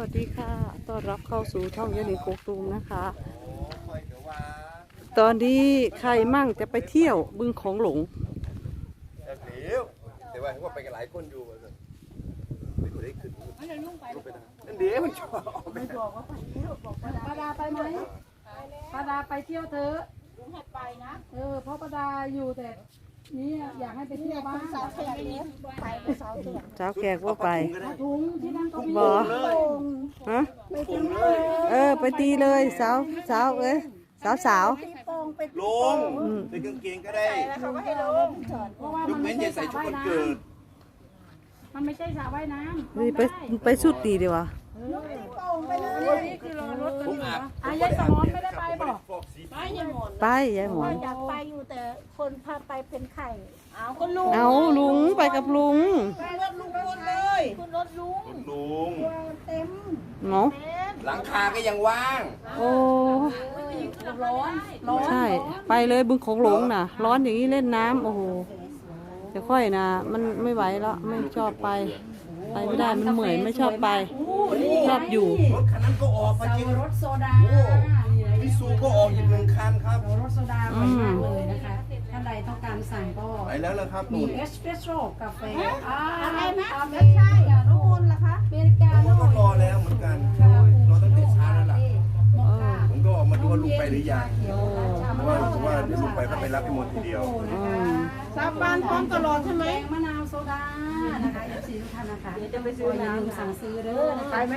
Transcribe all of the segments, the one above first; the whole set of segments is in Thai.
วัสดีค่ะ ต้อนรับเข้าสู่ช่องยานิโกกตูมนะคะ ตอนนี้ใครมั่งจะไปเที่ยวบึงของหลงแต่เดี๋ยวแต่ว่าว่าไปกันหลายคนอยู่ว่าสิไม่คนได้ขึ้นลูกไปทางนั่นเดี๋ยวมันชอบไปทางป้าดาไปไหมป้าดาไปเที่ยวเถอะลุงให้ไปนะ เออ เพราะป้าดาอยู่แต่ นี่อยากให้ไปเที่ยวบ้างสาวแขกว่าไปถุงที่นั่นก็มีบอฮะเออไปตีเลยสาวสาวเอ้ยสาวสาวลงเป็นกางเกงก็ได้เพราะว่ายกมันเว้ไม่นอใช่ย่าสใส่ระชุดว่ายวันน้เกิดำมันไม่ใช่สระว่ายน้ำนี่ไปไปสุดตีดีวะ นี่คือรอรถกันผอมยู่อาบอะยายสมอนไม่ได้ไปบอกฟอกสีไปยายหมอนอยากไปอยู่แต่คนพาไปเป็นไข่เอาก็ลุงเอาลุงไปกับลุงไปรถลุงคนเลยคุณรถลุงลุงเต็มเนาะหลังคาก็ยังว่างโอ้ร้อนร้อนใช่ ไปเลยบึงของหลงน่ะ ร้อนอย่างนี้เล่นน้ำโอ้โหจะค่อยนะ มันไม่ไหวแล้วไม่ชอบไป ไปไม่ได้มันเหนื่อยไม่ชอบไป ชอบอยู่ รถคันนั้นก็ออกมาจริงรถโซดาพิซูก็ออกอีกหนึ่งคันครับรถโซดาอร่อยมากเลยนะคะท่านใดต้องการสั่งก็ไปแล้วแล้วครับมีนุ่นเอสเปรสโซ่กาแฟอ่าอะไรนะอเมไม่ริใช่กาโน่นู่นล่ะคะอเมริกาผมโน่ก็รอแล้วเหมือนกัน รอตั้งแต่เช้าแล้วล่ะมอคค่าผมก็ออกมาดูว่าลุงไปหรือยัง เขียวชา เพราะว่าเพราะว่าเดี๋ยวลุงไปก็ไปรับพี่มนต์ทีเดียวอืม สาบานพร้อมตลอดใช่ไหม แกงมะนาวโซดา นะคะเอฟซีทุกท่านนะคะเดี๋ยวจะไปซื้อน้ำสั่งซื้อเด้อนะคะไปไหม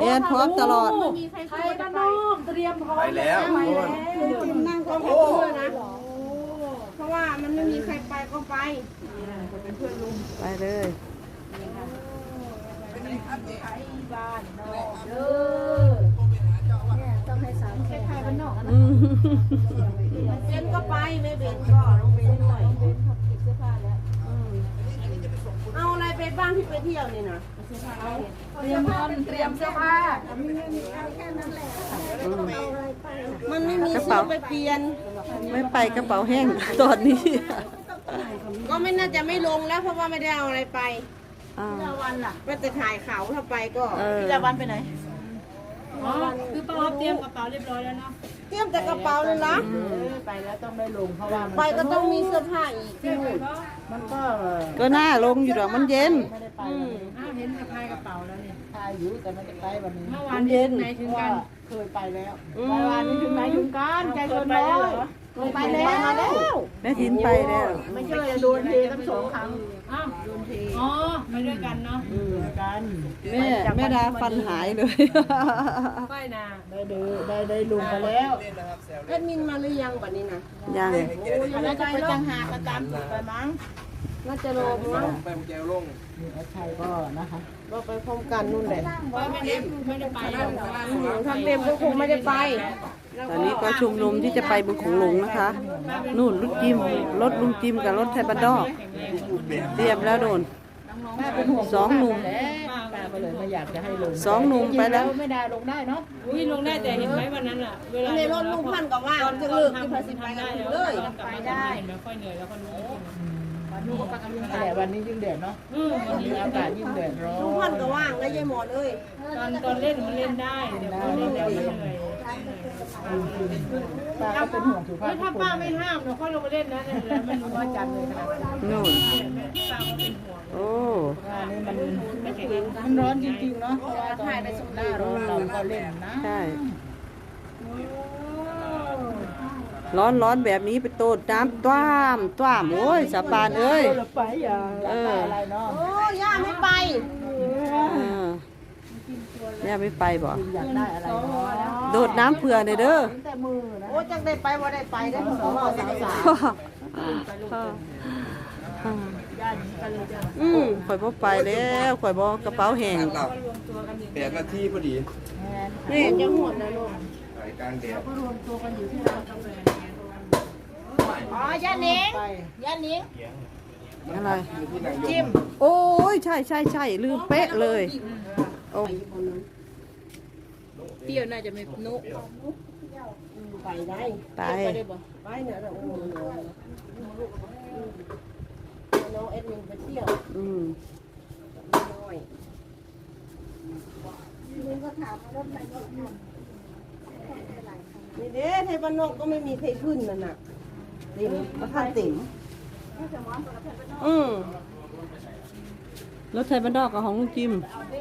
แอนพร้อมตลอดมีใครใครช่วยบ้ากันนนอกเตรียมพร้อมไปแล้ว ไปนู่แล้วนกินนั่งก็ไม่นะ เพราะว่ามันไม่มีใครไปก็ไป ไปเลยเออต้องให้สาม แค่ใครบ้านนอกอืมเบนก็ไปไม่เบนก็ลงเบนหน่อยเบนขับเก็บเสื้อผ้าแล้วเอาอะไรไปบ้างที่ไปเที่ยวนี่นะเตรียมพร้อมเตรียมเสื้อผ้ามันไม่มีเสื้อไปเปลี่ยน ไม่ไปกระเป๋าแห้งตอนนี้ก็ไม่น่าจะไม่ลงแล้วเพราะว่าไม่ได้เอาอะไรไปอ่า วันล่ะ ก็จะถ่ายเขาถ้าไปก็ เออ พี่ละวันไปไหน อ๋อคือป้าเตรียมกระเป๋าเรียบร้อยแล้วเนาะเตรียมแต่กระเป๋าเลยนะ ไปแล้วต้องได้ลงเพราะว่าไปก็ต้องมีเสื้อผ้าอีกที่นู่นมันก็ก็น่าลงอยู่ดอกมันเย็น ไม่ได้ไปอ้าวเห็นสะพายกระเป๋าแล้วเนี่ยพายอยู่แต่ไม่ได้ไปวันนี้เมื่อวานเย็นไหนถึงเพราะกัว่านเคยไปแล้วอืมวันนี้ถึงไหนถึงกันใจชนน้อยเคย ไปแล้วมาแล้วแม่ทินไปแล้วไม่ใช่โดนเททั้งสองครั้งอ้าวอ๋อไปด้วยกันเนาะกันแม่แม่ดาฟันหายเลยไปนะได้เดือได้ได้ลุงไปแล้วแอดมินมาหรือยังบัดนี้นะยังโอ้ยังแล้ไม่วจะไปไปแล้จัวงหากันตามจุดไปมั้งน่าจะลงมั้งไปมแก้วลงนี่แอดชัยก็นะคะเราไปพร้อมกันนู่นแหละไปไม่ได้ไม่ได้ไปหรอกเพราะว่าอืมทำเต็มก็คงไม่ได้ไป ตอนนี้ก็ชุมนุมที่จะไปบึงของหลงนะคะ นู่นรถจิมรถลุงจิมกับรถไทยบันดอกเตรียมแล้วโดนแม่เป็นห่วงสองหนุ่มป้าก็เลยไม่อยากจะให้ลงสองหนุ่มไปแล้วไม่ได้ลงได้เนาะอุ้ยลงได้แต่เห็นไหมวันนั้นอะเวลาในรถลุงพันกับว่าจะเลิกที่ภาษีไปกันเลยไปได้เห็นไหมค่อยเหนื่อยแล้วคนนู้นแต่วันนี้ยิ่งเดือดเนาะอืมวันนี้อากาศยิ่งเดือดร้อลุงพันกับว่างแล้ว ยายหมอนเอ้ยตอนตอนเล่นมันเล่นได้แต่พอเล่นแล้วมันเหนื่อยป้าก็เป็นห่วงสุขภาแล้พวทุถ้ากคป้านไม่ห้ามเราค่อยลงไปเล่นนะเนี่ยมันรู้ว่าจันเลยขนาดนั้นนู่นป้าก็เป็นห่วงโอ้ว่านี่มันมันร้อนจริงๆเนาะเพราะว่าตอนหน้าร้อนเราก็เล่นนะใช่ร้อนร้อนแบบนี้ไปโตดน้ำต้ามต้ามโอ้ยสาปานเอ้ยไปอย่าอยากได้อะไรเนาะโอ้ย่าไม่ไปเออ แม่ไม่ไปบ่อยากได้อะไรเนาะโดดน้ำเผื่อหน่อยเด้อแต่มือนะโอ้จังได้ไปว่าได้ไปได้ผมบอกสาวสาวอืมข่อยบ่ไปแล้วข่อยบ่กระเป๋าแห้งทางเราแปดนาทีพอดีนี่จะหมดนะลูกสายกลางแดดอ๋อย่าเน้งไปย่าเน้งอะไร ที่นางยมโอ้ยใช่ใช่ใช่ลืมเป๊ะเลย โอ้เปรี้ยวน่าจะไม่นุไปได้ไปไปได้บ่ไปเนี่ยเราโอ้โหน้องเอ็ดมินไปเที่ยวอืมน้อยนี่เด้ไทยบ้านนอกก็ไม่มีใครขึ้นนั่นน่ะติ่มประธานติ๋มอืมรถไทยบ้านนอกกับของลุงจิมน้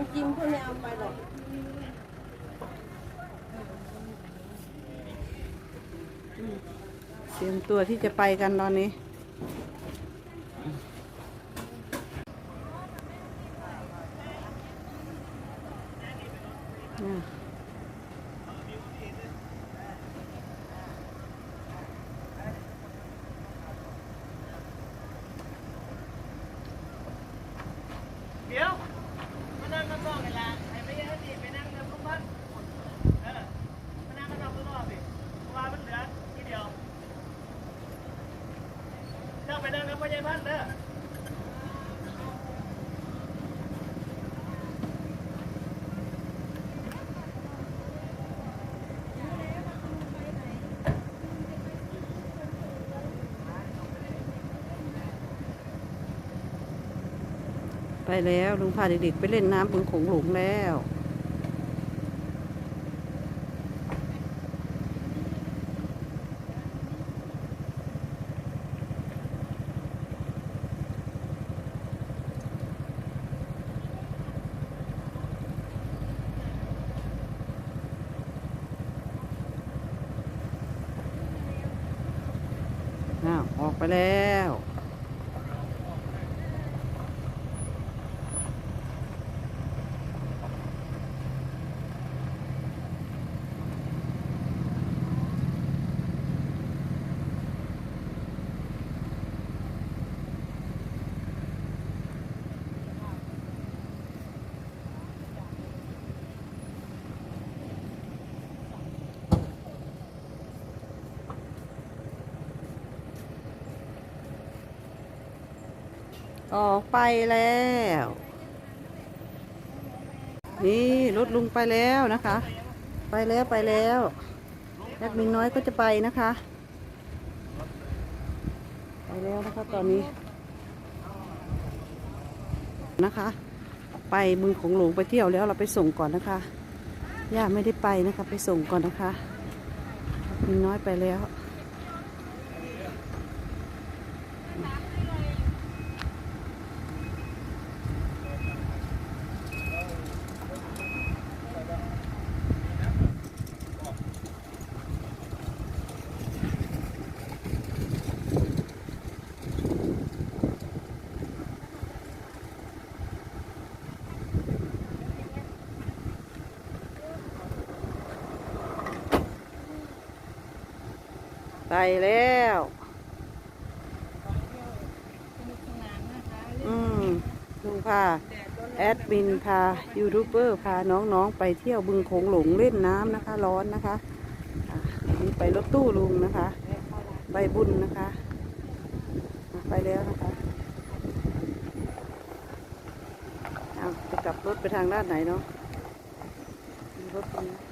องจิมเขาไม่เอาไปหรอกเตรียมตัวที่จะไปกันตอนนี้ ไปแล้วลุงพาเด็กๆไปเล่นน้ำบึงโขงหลงแล้ว ไปแล้ว ออกไปแล้ว นี่รถลุงไปแล้วนะคะ ไปแล้วไปแล้วแอดมินน้อยก็จะไปนะคะ ไปแล้วนะคะตอนนี้นะคะ ไปบึงของหลวงไปเที่ยวแล้วเราไปส่งก่อนนะคะย่าไม่ได้ไปนะคะ ไปส่งก่อนนะคะแอดมินน้อยไปแล้ว ไปแล้วอืมลุงพาแอดมินพายูทูบเบอร์พาน้องๆ ไปเที่ยวบึงโขงหลงเล่นน้ำนะคะ ร้อนนะคะอะนี่ไปรถตู้ลุงนะคะ ใบบุญนะคะอะไปแล้วนะคะเอาจะกลับรถไปทางด้านไหนเนาะมีรถตรงนี้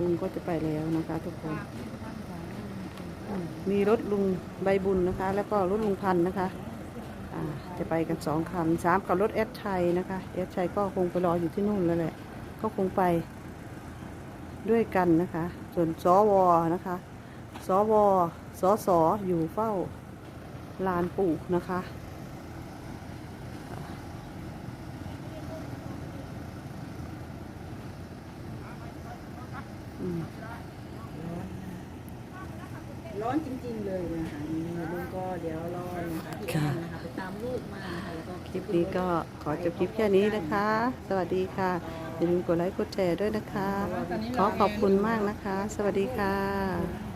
ลุงก็จะไปแล้วนะคะทุกคน มีรถลุงใบบุญนะคะ แล้วก็รถลุงพันนะคะจะไปกันสองคันสามกับรถแอดชัยนะคะแอดชัยก็คงไปรออยู่ที่นู่นแล้วแหละ ก็คงไปด้วยกันนะคะ ส่วนสวนะคะสวสสอยู่เฝ้าลานปู่นะคะ อืม ร้อนจริงๆเลยนะคะนี่ลุงก็เดี๋ยวรอนะคะพี่แอนนะคะไปตามลูกมานะคะแล้วก็คลิปนี้ก็ขอจบคลิปแค่นี้นะคะ สวัสดีค่ะ อย่าลืมกดไลค์กดแชร์ด้วยนะคะ ขอขอบคุณมากนะคะ สวัสดีค่ะ